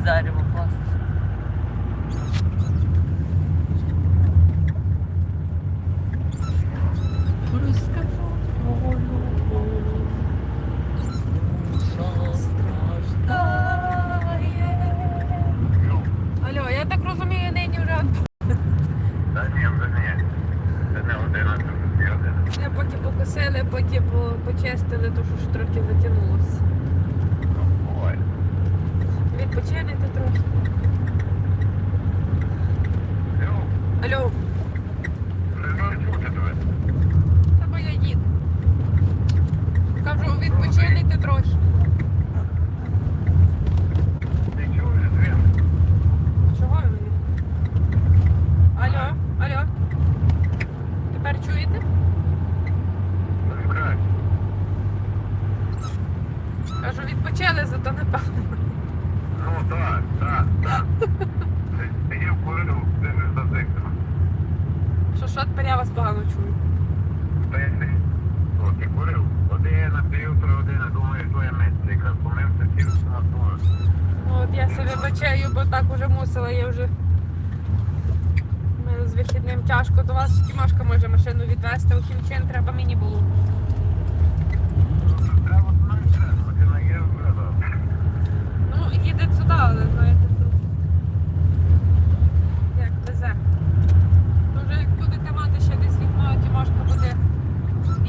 під дерево класно. Я так розумію, нині вже. Та ні, вже ні. Поки покосили, поки почистили, то що трохи затягнулося. Відпочинете трохи. Алло, та бо я їду. Кажу, відпочинете трохи. Чого ви мені? Алло, алло. Тепер чуєте? Ну. Кажу, відпочили, зато не пахне. Ну, так, так, так. Ти- Ти ти не зазикав. Що що тепер я вас погано чую. Та я о, ти курив. Година, півтора години, думаю, твоя місце. Якраз помився, сів на твою. Ну, От я себе бачаю, бо так уже мусила, я вже. Ми з вихідним тяжко до вас Тімошка може машину відвезти, у хімчин треба мені було.